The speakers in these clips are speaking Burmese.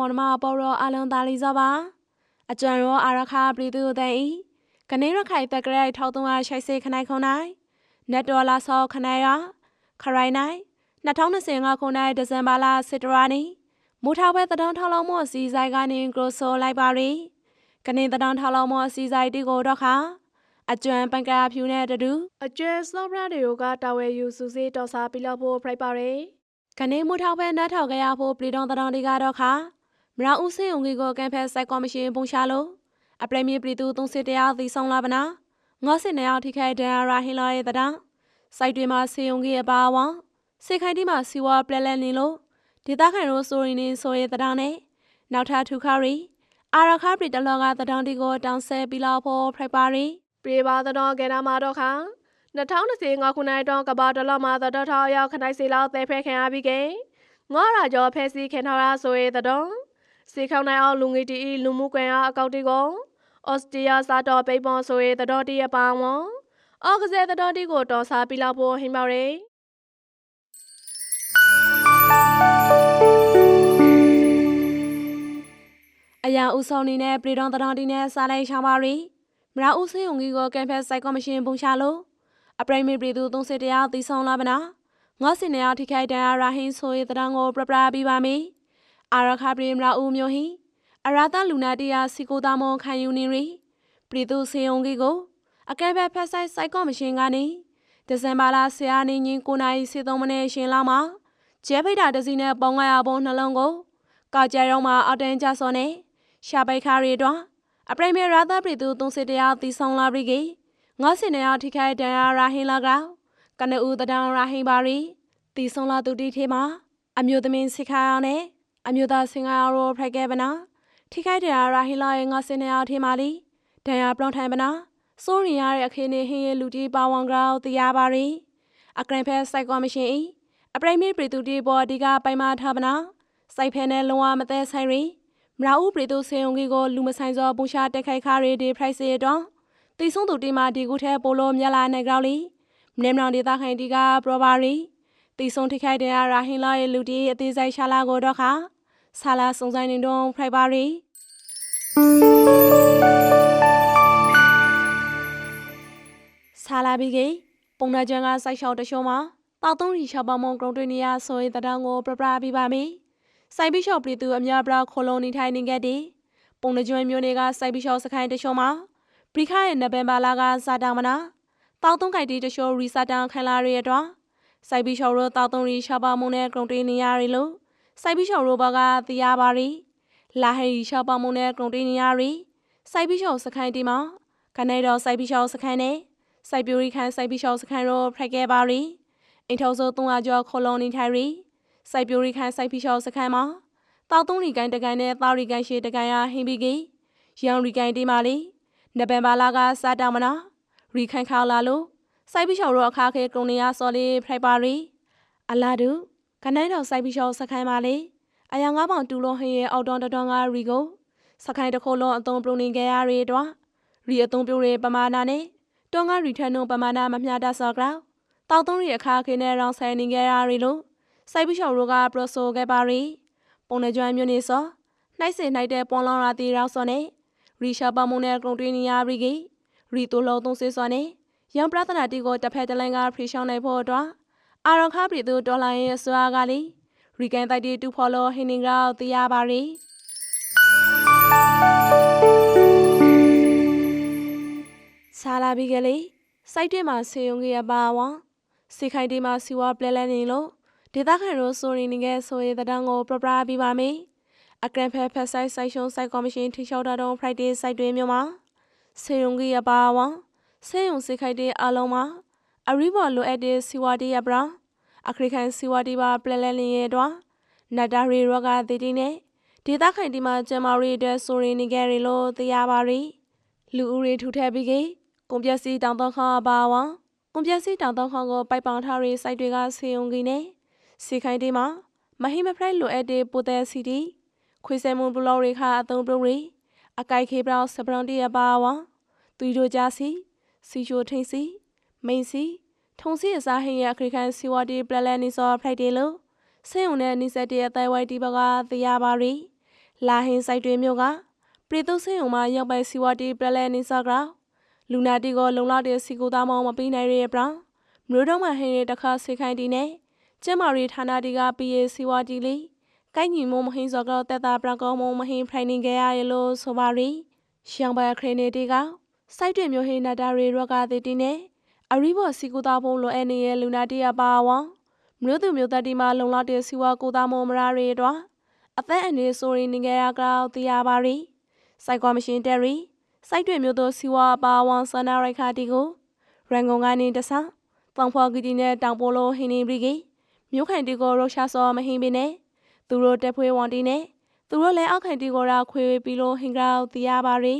ဖားပြည်သူညီကိုမောင်နှမပေါ်ရောအလုံးသားလေးစောပါအကြံရောအာရခာပြည်သူတဲ့ဤကနေရခိုင်တက်ကရိုက်ထောက်သုံးအားရှိုက်စေခနိုင်ခုံနိုင်နက်တော်လာဆောခနိုင်ရခရိုင်နိုင်2025ခုနှစ်ဒီဇင်ဘာလစစ်တရာနီမူထောက်ပဲတဒန်းထောက်လုံးမော့စီဆိုင်ကနေဂရိုဆိုလိုက်ပါရီကနေတဒန်းထောက်လုံးမော့စီဆိုင်တီကိုတော့ခါအကျွမ်းပန်ကာဖြူနဲ့တူအကျွမ်းစောဘရတွေက တာဝဲယူစုစေးတော်စားပြီးလောက်ဖို့ဖိုက်ပါရီကနေမူထောက်ပဲနတ်ထောက်ကြရဖို့ပြည်တော်တဒန်းတွေကတော့ခါ မရဦးစေုံကြီးကိုကန်ဖက်စိုက်ကော်မရှင်ပုံရှာလို့အပရမီပြည်သူသုံးစစ်တရားသီဆောင်လာပနာငေါစစ်နေအောင်ထိခိုက်ဒန်ရာဟင်လာရဲ့တဒန်းစိုက်တွေမှာစေုံကြီးအပါဝါစေခိုင်တီမှာစီဝါပလက်လက်နေလို့ဒေသခံတို့ဆိုရင်နေဆိုရဲတဒန်းနဲ့နောက်ထပ်ထူခါရီအာရခါပြည်တလောကတဒန်းတီကိုတောင်းဆဲပြီးလောက်ဖို့ဖိုက်ပါရီပြေပါတတော်ကဲနာမှာတော့ခါ2025ခုနှစ်တော့ကဘာတလမှာတတော်ထောက်ရောက်ခနိုင်စီလောက်သေဖဲခံရပြီးကဲငေါရာကျော်ဖဲစီခင်ထောက်ရဆိုရဲတတော် စီခေါနိုင်အောင်လူငယ်တီလူမှုကွန်ရက်အကောင့်တီကိုဩစတြေးလျစာတော်ပိတ်ပွန်ဆိုရဲတတော်တီရပါဝေါအောက်ကစားတတော်တီကိုတော်စားပြီးလောက်ဖို့ဟိမော်ရီအရာဦးဆောင်နေနဲ့ပြည်တော်တတော်တီနဲ့စားလိုက်ချောင်းပါရီမရာဦးစေုံကြီးကိုကမ်ဖက်စိုက်ကော်မရှင်ပုံရှာလို့အပရိမေပြည်သူသုံးစစ်တရားတည်ဆောင်လာမနာငါစင်နေအောင်ထိခိုက်တန်ရာဟင်းဆိုရတဲ့တန်းကိုပြပရာပြီးပါမီ အာရခပရိမရာဦးမျိုးဟိအရာတလူနာတရားစီကိုသားမွန်ခံယူနေရီပြည်သူစေုံကြီးကိုအကဲဖက်ဖက်ဆိုင်စိုက်ကော်မရှင်ကနေဒီဇင်ဘာလဆရာနေညင်း9နိုင်စေသုံးမနေ့ရှင်လာမှာကျဲဖိတ်တာတစီနဲ့ပေါင်း900ဘုံနှလုံးကိုကောက်ကြရုံမှာအတန်းကြစောနဲ့ရှာပိတ်ခါရီတော့အပရိမေရာသပြည်သူသုံးစစ်တရားတီဆောင်လာပြီကေငါစင်နေအောင်ထိခိုက်တန်ရာရာဟင်လာကကနဦးတဒံရာဟင်ပါရီတီဆောင်လာသူတီထေမှာအမျိုးသမီးစိခါအောင်နဲ့ အမျိုးသားစင်ကာရောဖရိုက်ကဲပနာထိခိုက်တန်ရာရာဟင်လာရဲ့ငါစင်နေအောင်ထေမာလီဒန်ယာပလောင်ထိုင်ပနာစိုးရင်ရတဲ့အခင်းနေဟင်းရဲ့လူကြီးပါဝန်ဂရောတရားပါရီအကရင်ဖဲစိုက်ကောမရှင်ဤအပရိမေပြည်သူတီဘော်ဒီကပိုင်မာထားပနာစိုက်ဖဲနဲ့လုံဝမသက်ဆိုင်ရီမရာဦးပြည်သူစေုံကြီးကိုလူမဆိုင်စောပူရှာတက်ခိုက်ခါရီဒီဖရိုက်စီတော့တီဆုံးသူတီမာဒီကူထဲပိုလိုမြက်လာနေကြောက်လီမနေမနောင်ဒေသခိုင်တီကပရဘာရီ တီဆုံးထိခိုက်တဲ့ရာဟင်လာရဲ့လူတီအသေးစိတ်ရှာလာကိုတော့ခါဆာလာစုံဆိုင်နေတော့ဖရိုက်ပါရီဆာလာဘီကေပုံနာကျန်ကစိုက်ရှောက်တရှုံးမှာတောက်သုံးရီရှောက်ပမုံကရုံတွေနေရဆိုရင်တံတောင်ကိုပြပပြီးပါမီစိုက်ဘီရှော့ပြည်သူအများပြခိုလုံနေထိုင်နေခဲ့တဲ့ပုံနှကျွမ်းမျိုးတွေကစိုက်ဘီရှော့စခိုင်းတရှုံမှာပရိခရဲ့နဗင်ဘာလာကစာတောင်မနာတောက်သုံးခိုက်တီတရှုံရီစာတောင်ခံလာရတဲ့တော့ စိုက်ဘီရှော့ရောတောက်သုံးရီရှာပါမုံနဲ့ကရုံတေးနေရရီလို့စိုက်ဘီရှော့ရောဘကသိရပါရီလာဟရီရှာပါမုံနဲ့ကရုံတေးနေရရီစိုက်ဘီရှော့စခိုင်းတီမှာကနေတော့စိုက်ဘီရှော့စခိုင်းနဲ့စိုက်ပြူရီခန်းစိုက်ဘီရှော့စခိုင်းရောဖရက်ခဲ့ပါရီအိမ်ထောက်ဆို300ကျော်ခေါလုံနေထိုင်ရီစိုက်ပြိုရီခိုင်စိုက်ဖီရှော့စခန်းမှာတောက်သုံးရီကိုင်းတကိုင်းနဲ့သားရီကိုင်းရှေတကိုင်းရဟင်းပြီးကြီးရောင်ရီကိုင်းတေးမာလီနဗင်ဘာလာကစားတောင်မနာရီခိုင်ခါလာလို့ စိုက်ဖီရှော့ရောအခါခဲကုံနေရစော်လေးဖရိုက်ပါရီအလာဒူခနိုင်တော်စိုက်ဖီရှော့စခန်းမှာလေအယာငါးပေါင်တူလုံးဟင်းရဲ့အော်တွန်တတွန်ကရီကိုစခိုင်းတစ်ခုလုံးအသုံးပြုနေကြရရီတော့ရီအသုံးပြုရပမာဏနဲ့တွန်ကရီထန်နုံပမာဏမမျှတဆော့ကလောက်တောက်သုံးရီအခါခဲနဲ့ရောင်ဆိုင်နေကြရရီလို့စိုက်ပြီးချော်ရိုကပရဆိုခဲ့ပါရီပုံနေကျွမ်းမျိုးနေစောနှိုက်စင်နှိုက်တဲ့ပွန်လောင်ရာတီရောက်စောနဲ့ရီရှာပါမုန်နဲ့ကုံတွင်းနီယာရီကီရီတိုလောသုံးစေစောနဲ့ ရန်ပရသနာတီကိုတဖက်တလန်ကဖရီရှောင်းနိုင်ဖို့အတွက်အာရခါပြည်သူဒေါ်လာရဲ့ဆွာကလေးရီကန်တိုက်တီတူဖော်လောဟင်းနင်ရောက်တီးရပါရီဆာလာဘီကလေးစိုက်တဲ့မှာဆေယုံကြီးရပါဝါစေခိုင်တီမှာစီဝါပလဲလဲနေလို့ဒေသခံတို့ဆိုရင်ငယ်ဆိုရင်တံကိုပြပရာပြီးပါမယ်အကရန်ဖက်ဖက်ဆိုင်ဆိုင်ရှုံဆိုင်ကော်မရှင်ထိလျှောက်တာတော့ Friday စိုက်တွေမျိုးမှာဆေယုံကြီးအပါဝါ ဆေယုံစိခိုက်တဲ့အလုံးမှာအရီဘော်လိုအပ်တဲ့စီဝါတီရပရာအခရိကန်စီဝါတီပါပလဲလဲလင်းရဲ့တော့နတ်တာရီရောကတည်တည်နဲ့ဒေသခံဒီမှာကျမရီတဲ့ဆိုရင်နေကြရလို့သိရပါရီလူဦးရေထူထပ်ပြီးကကွန်ပျက်စီတောင်တော့ခေါပါဝါကွန်ပျက်စီတောင်တော့ခေါကိုပိုက်ပောင်ထားရီစိုက်တွေကဆေယုံကြီးနဲ့စီခိုင်းတေးမှာမဟိမဖရိုက်လိုအပ်တဲ့ပိုတဲစီတီခွေဆဲမွန်ဘလော်ရီခါအသုံးပြုရီအကိုက်ခေဘရောစပရွန်တီရပါဝါသူတို့ကြစီ စီချိုထိန်စီမိန်စီထုံစီအစားဟင်းရအခရိကန်စီဝါတီပလလန်နီစောဖရိုက်တေလိုဆင်းုံနဲ့နိစက်တဲ့အသေးဝိုက်တီဘကသိရပါရီလာဟင်းဆိုင်တွင်မြို့ကပရိသုဆင်းုံမှာရောက်ပိုက်စီဝတီပရလဲနိစကရာလူနာတီကိုလုံလောက်တဲ့စီကိုသားမောင်မပြီးနိုင်ရဲ့ပရာမြို့တော်မှာဟင်းရတခါစေခိုင်းတီနဲ့ကျမရီဌာနတီကပီယေစီဝတီလီကိုင်းညီမမဟင်းစောကတက်တာပရကောမမဟင်းဖရိုင်နင်ကြရလို့ဆိုပါရီရှောင်းပါခရနေတီက စိုက်တွင်မြို့ဟင်းနာတာရီရောကတိတီနဲ့အရိဘောစီကိုသားဖုံးလိုအနေရဲ့လူနာတီရပါဝါမြို့သူမြို့သားတီမှာလုံလောက်တဲ့စီဝါကိုသားမောမရာရီတော့အသက်အနေဆိုရင်နေကြရကောက်တရားပါရီစိုက်ကွာမရှင်တယ်ရီစိုက်တွင်မြို့သူစီဝါပါဝါဆန္ဒရိုက်ခါတီကိုရန်ကုန်ကနေတဆတောင်ဖော်ကီတီနဲ့တောင်ပိုလိုဟင်းနေပြီကြီးမြို့ခိုင်တီကိုရုရှားစောမဟင်းပင်နဲ့သူတို့တက်ဖွေးဝန်တီနဲ့သူတို့လည်းအောက်ခိုင်တီကိုရာခွေပြီးလို့ဟင်ကောက်တရားပါရီ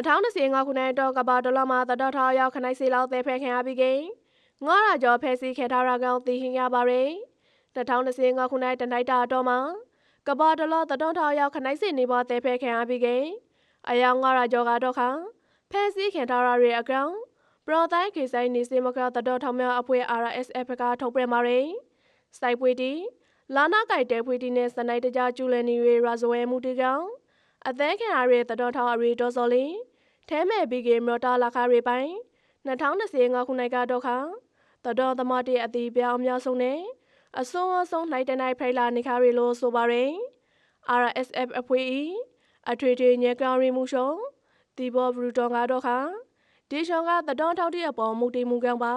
2025ခုနှစ်တော့ကဘာဒေါ်လာမှာတတော်ထောက်ရောက်ခနိုင်စီလောက်သေးဖဲခင်ရပြီးကိငေါရကျော်ဖဲစီခဲထားရကောင်သိဟင်ရပါရယ်2025ခုနှစ်တနိုက်တာတော့မှာကဘာဒေါ်လာတတော်ထောက်ရောက်ခနိုင်စီနေပေါ်သေးဖဲခင်ရပြီးကိအယောင်ငေါရကျော်ကတော့ခါဖဲစီခဲထားရရဲ့အကောင်ပရိုတိုင်းခေဆိုင်နေစီမကတတော်ထောက်များအဖွဲ့ RSF ကထုတ်ပြန်ပါရယ်စိုက်ပွေတီလာနာကြိုက်တဲဖွေတီနဲ့စနိုက်တကြကျူလန်နီရီရာဇဝဲမှုတီကောင်အသဲခင်ရရဲ့တတော်ထောက်အရီဒေါ်စော်လီ ထဲမဲ့ဘီဂေမရတာလာခါရီပိုင်2025ခုနှစ်ကတော့ခါတတော်သမတ်ရဲ့အတီးပြောင်းများဆုံးနဲ့အစွန်းအဆုံးနိုင်တဲ့နိုင်ဖိလာနေခါရီလို့ဆိုပါရယ် RSF အဖွဲ့ဤအထွေထွေညကောင်ရီမှုရှုံတီဘောဘရူတောင်ကတော့ခါဒီရှောင်းကတတော်ထောက်တဲ့အပေါ်မူတည်မှုကံပါ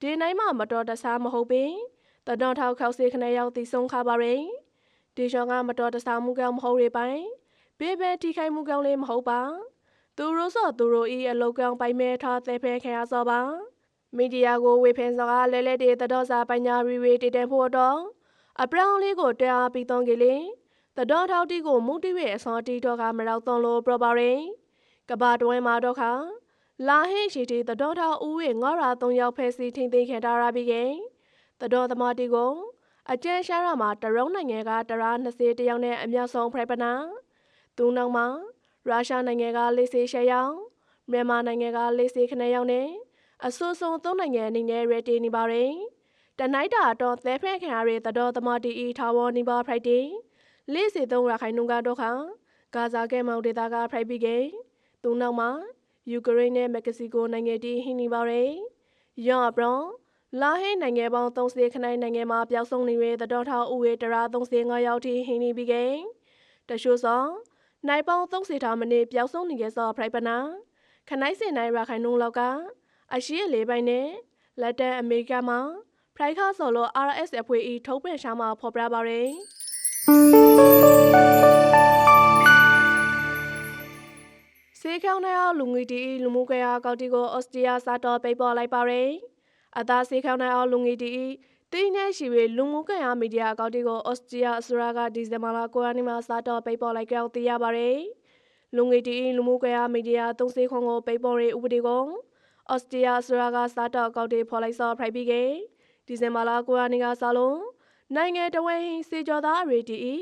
ဒီနိုင်မှာမတော်တဆမဟုတ်ပင်တတော်ထောက်ခောက်စေခနဲ့ရောက်တည်ဆုံးခါပါရယ်ဒီရှောင်းကမတော်တဆမှုကံမဟုတ်ရပိုင်ဘေးဘဲထိခိုက်မှုကံလေးမဟုတ်ပါ သူတို့စောသူတို့ဤအလောက်ကောင်ပိုင်မဲထားသေးဖဲခင်အားစောပါမီဒီယာကိုဝေဖန်စကားလဲလဲတဲ့တတော်စာပညာရီဝေတည်တဲ့ဖို့တော့အပရောင်းလေးကိုတဲအားပြီးသွန်ကြလေတတော်ထောက်တီကိုမူတီဝေအစောတီတော့ကမရောက်သွန်လို့ပရပါရင်ကဘာတွဲမှာတော့ခါလာဟင်းရှိတီတတော်ထောက်ဦးဝေငေါရာ၃ယောက်ဖဲစီထင်းသိမ်းခံထားရပြီးခင်တတော်သမားတီကိုအကျန်းရှားရမှာတရုံးနိုင်ငံကတရာ20တယောက်နဲ့အများဆုံးဖရိုက်ပနာသူနောက်မှာ ရုရှားနိုင်ငံကလေးစေရှယ်ယောင်မြန်မာနိုင်ငံကလေးစေခနဲ့ယောင်နဲ့အဆိုးဆုံးသုံးနိုင်ငံအနေနဲ့ရတီနေပါရင်တနိုက်တာတော့သဲဖက်ခံရတဲ့တတော်သမတီအီထာဝနေပါဖရိုက်တီလေးစေသုံးရခိုင်နှုန်းကတော့ခါဂါဇာကဲမောင်ဒေတာကဖရိုက်ပြီးကသူနောက်မှာယူကရိန်းနဲ့မက္ကဆီကိုနိုင်ငံတီဟင်းနေပါရင်ယော့ဘရွန်လာဟိနိုင်ငံပေါင်း30ခနိုင်နိုင်ငံမှာပျောက်ဆုံးနေတဲ့တတော်ထောက်ဥဝေတရာ35ရောက်ထိဟင်းနေပြီးကတရှို့ဆောင် နိုင်ပေါင်း30ထားမနေပျောက်ဆုံးနေခဲ့သောဖရိုက်ပနာခနိုင်စင်နိုင်ရခိုင်နှုံးလောက်ကအရှိအလေးပိုင်းနဲ့လက်တန်အမေရိကမှာဖရိုက်ခါဆိုလို့ RS အဖွဲ့အထုတ်ပြန်ရှာမှာဖော်ပြပါရယ်စေခေါင်းနဲ့အောင်လူငွေတီလူမှုကွဲအားကောက်တီကိုအော်စတြေးလျစာတော်ပိတ်ပေါ်လိုက်ပါရယ်အသားစေခေါင်းနဲ့အောင်လူငွေတီ တင်းနဲ့ရှိဝေလူမှုကွန်ရက်မီဒီယာအကောင့်တွေကိုဩစတြေးလျအစိုးရကဒီဇင်ဘာလ9ရက်နေ့မှာစတော့ပိတ်ပေါ်လိုက်ကြောင်းသိရပါတယ်။လူငွေတီလူမှုကွန်ရက်မီဒီယာသုံးစေခွန်ကိုပိတ်ပေါ်ရေးဥပဒေကိုဩစတြေးလျအစိုးရကစတော့အကောင့်တွေဖော်လိုက်စောဖိုက်ပြီးကဒီဇင်ဘာလ9ရက်နေ့ကစလို့နိုင်ငံတော်ဝင်စေကျော်သားအရေးတီ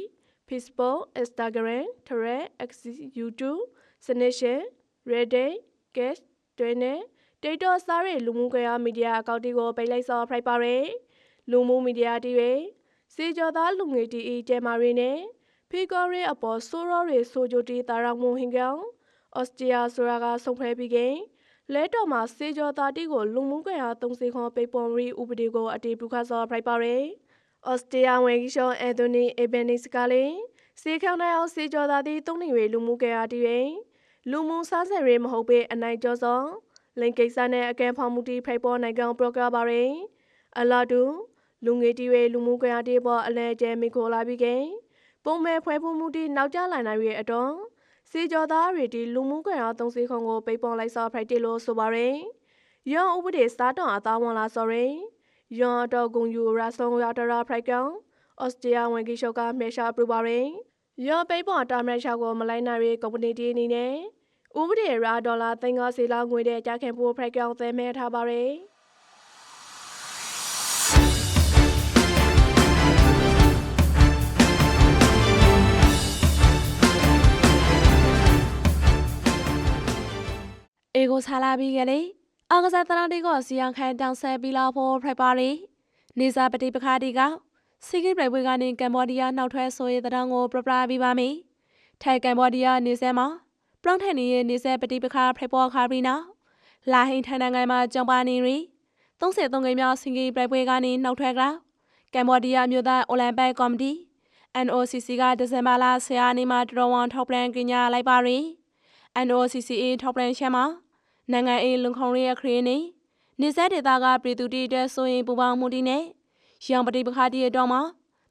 Facebook, Instagram, Thread, X, YouTube, Snapchat, Reddit, Guest, Twitter, TikTok စတဲ့လူမှုကွန်ရက်မီဒီယာအကောင့်တွေကိုပိတ်လိုက်စောဖိုက်ပါရယ်။ လူမှုမီဒီယာတီတွေစေကျော်သားလူငယ်တီအီကျဲမာရီနဲ့ဖီကောရီအပေါ်ဆိုရောရီဆိုဂျိုတီတာရောင်မွန်ဟင်ကောင်အော်စတြေးလျဆိုတာကဆုံးဖဲပြီးခင်လဲတော်မှာစေကျော်သားတီကိုလူမှုကွန်ရက်သုံးစေခွန်ပိပွန်ရီဥပဒေကိုအတီးပြုခါစောဖရိုက်ပါရီအော်စတြေးလျဝင်ကြီးရှောအန်တိုနီအေဘန်နီစကလေးစေခေါနိုင်အောင်စေကျော်သားတီသုံးနေရီလူမှုကွန်ရက်တီတွေလူမှုစားဆက်ရေးမဟုတ်ပေအနိုင်ကျော်စောလင်ကိစ္စနဲ့အကဲဖောင်မှုတီဖိတ်ပေါ်နိုင်ကောင်ပရိုဂရမ်ပါရီအလာတူ လူငယ်တီရဲ့လူမှုကွန်ရက်တွေပေါ်အလဲကျဲမိခိုလာပြီးကပုံမဲ့ဖွဲဖို့မှုတီနောက်ကျလာနိုင်ရဲ့အတော်စေကျော်သားတွေဒီလူမှုကွန်ရက်သုံးစီခုံကိုပိတ်ပေါ်လိုက်စောဖရိုက်တီလို့ဆိုပါရယ်ယွန်ဥပဒေစားတောင်အသားဝင်လာစော်ရယ်ယွန်တော့ဂုံယူရာဆောင်ရတရာဖရိုက်ကောင်ဩစတြေးလျဝင်ကြီးရှုပ်ကမေရှာပရူပါရယ်ယွန်ပိတ်ပေါ်တာမရက်ရှောက်ကိုမလိုက်နိုင်ရဲ့ကုမ္ပဏီတီအနေနဲ့ဥပဒေရာဒေါ်လာ350လောက်ငွေတဲ့ကြခင်ဖို့ဖရိုက်ကောင်သဲမဲထားပါရယ် ကိုဆာလာပြီးကလေးအာကစားတရာတီကိုစီယံခံတောင်ဆက်ပြီးလာဖို့ဖိုက်ပါရီနေစာပတိပခါတီကစီကိပြိုင်ပွဲကနေကမ်ဘောဒီးယားနောက်ထွက်ဆိုရတဲ့တောင်ကိုပြပလာပြီးပါမယ်ထိုက်ကမ်ဘောဒီးယားနေဆက်မှာပလောင်ထန်နေရဲ့နေဆက်ပတိပခါဖိုက်ပေါ်ခါပြီးနောက်လာဟိန်ထန်နိုင်ငံမှာကြောင်ပါနေရီ33ကိန်းမြောက်စင်ကိပြိုင်ပွဲကနေနောက်ထွက်ကကမ်ဘောဒီးယားမြို့သားအိုလံပစ်ကော်မတီ NOCC ကဒီဇင်ဘာလ10ရက်နေ့မှာတတော်ဝန်ထောက်ပံ့ကြေညာလိုက်ပါရီ NOCCA ထောက်ပံ့ချက်မှာ နိုင်ငံအေးလုံခုံရဲခရီးနေနေဆက်ဒေသကပြည်သူတီတဲ့ဆိုရင်ပူပေါင်းမှုတီနဲ့ရောင်ပတိပခါတီရဲ့တော့မှာ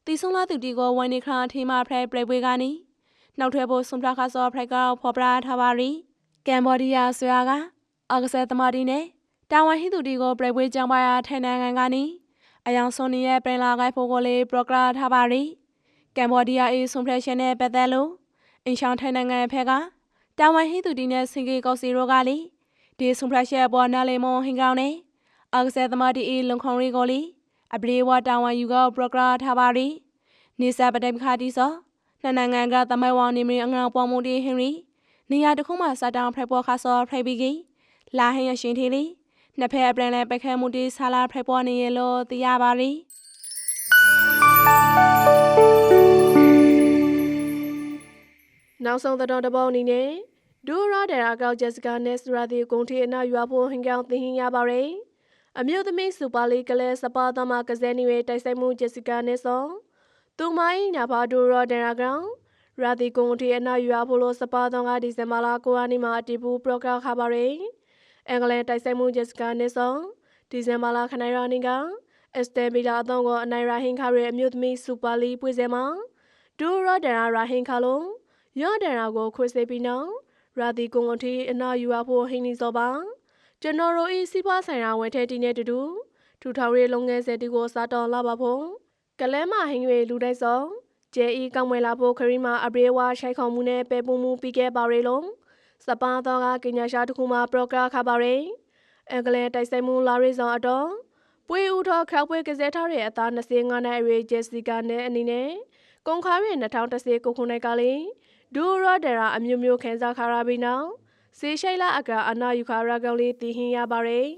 တီဆုံလာသူတီကိုဝန်နေခါအထေးမှာဖရိုက်ပရိပွဲကနေနောက်ထွဲဖို့ဆွန်ပြခါစောဖရိုက်ကဖော်ပြထားပါရီကမ်ဘောဒီးယားဆွေကအာဂဆက်သမားတီနဲ့တာဝန်ဟိသူတီကိုပရိပွဲကြောင်းပါရထိုင်နိုင်ငံကနေအယောင်ဆွန်နီရဲ့ပြင်လာကိုက်ဖို့ကိုလေးပရိုဂရမ်ထားပါရီကမ်ဘောဒီးယားအေးဆွန်ဖရက်ရှင်နဲ့ပတ်သက်လို့အင်ရှောင်းထိုင်နိုင်ငံဖက်ကတာဝန်ဟိသူတီနဲ့စင်ကေကောက်စီရိုကလေ ဒီဆွန်ဖရက်ရှက်ပေါ်နာလေမွန်ဟင်ကောင်နဲ့အာဂဆက်သမားတီအေးလုံခုံရီကိုလီအပရေဝတာဝန်ယူကောပရိုဂရမ်ထားပါရီနေစာပဒမ်ခါတီဆောနှစ်နိုင်ငံကသမိုင်းဝနေမီအငေါပေါ်မှုတီဟင်ရီနေရာတစ်ခုမှစတောင်ဖရိုက်ပေါ်ခါဆောဖရိုက်ပြီးကလာဟင်ရရှင်ထီလီနှစ်ဖက်အပြန်လဲပခဲမှုတီဆာလာဖရိုက်ပေါ်နေရလို့သိရပါရီနောက်ဆုံးသတင်းတစ်ပုဒ်အနေနဲ့ ဒူရာဒရာကောက်ဂျက်စကာနဲ့စရာတီဂုံထီအနာရွာဖို့ဟင်ကောင်သင်ဟင်ရပါရယ်အမျိုးသမီးစူပါလီကလေးစပါသမကစဲနီဝေတိုက်ဆိုင်မှုဂျက်စကာနဲ့ဆောသူမိုင်းညာဖာဒူရာဒရာကောင်ရာတီဂုံထီအနာရွာဖို့လို့စပါသောကဒီဇင်ဘာလ9ရက်နေ့မှာအတီပူပရိုဂရမ်ခါပါရယ်အင်္ဂလန်တိုက်ဆိုင်မှုဂျက်စကာနဲ့ဆောဒီဇင်ဘာလခနိုင်ရာနေကအက်စတဲဘီလာအသောကိုအနိုင်ရာဟင်ခါရဲ့အမျိုးသမီးစူပါလီပွဲစဉ်မှာဒူရာဒရာရာဟင်ခါလုံးရော့ဒန်ရာကိုခွေစေပြီးနောက် ရာသီကွန်ကွန်တီအနာယူအဖို့ဟင်းနေစောပါကျွန်တော်တို့ဤစီးပွားဆိုင်ရာဝန်ထဲတီနဲ့တူတူထူထောင်ရေးလုပ်ငန်းစဉ်တီကိုစားတော်လာပါဖို့ကလဲမဟင်း၍လူတိုက်စောကျဲဤကောင်းမွယ်လာဖို့ခရီးမှာအပရေဝါရှိုက်ခုံမှုနဲ့ပဲပုံမှုပြီးခဲ့ပါရေလုံးစပါတော့ကကညာရှာတစ်ခုမှာပရိုဂရမ်ခပါရေအင်္ဂလန်တိုက်ဆိုင်မှုလာရီဆောင်အတော်ပွေဦးထော်ခောက်ပွဲကစားထားတဲ့အသား25နှစ်အရွယ်ဂျက်စီကာနဲ့အနေနဲ့ကုန်ခါရီ2010ခုနှစ်ကလေး ဒူရဒရာအမျိုးမျိုးခန်းစားခါရပြီးနောက်စေရှိလာအကအနာယူခါရကောင်လေးတည်ဟင်းရပါရယ်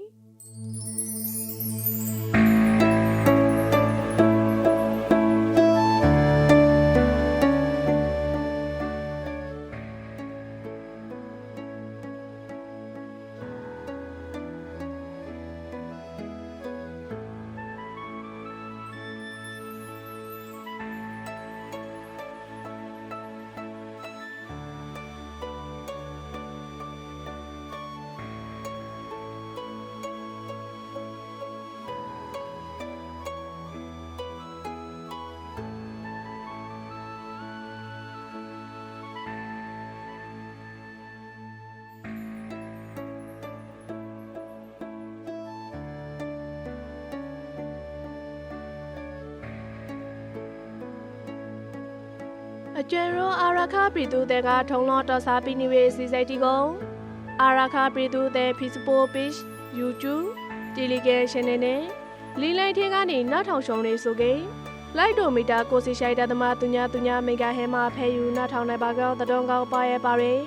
အကျဉ်ရောအာရခပြည်သူတဲ့ကထုံလောတော်စားပြီးနေဝစီစိတ်တီကိုအာရခပြည်သူတဲ့ Facebook page YouTube Telegram channel နဲ့လီလိုက်ထင်းကနေနောက်ထောင်ရှုံလေးဆိုကေလိုက်ဒိုမီတာကိုစီရှိုက်တဲ့သမားသူညာသူညာမေဂါဟဲမှာဖဲယူနောက်ထောင်နိုင်ပါကောတတော်ကောင်းပါရဲ့ပါရယ်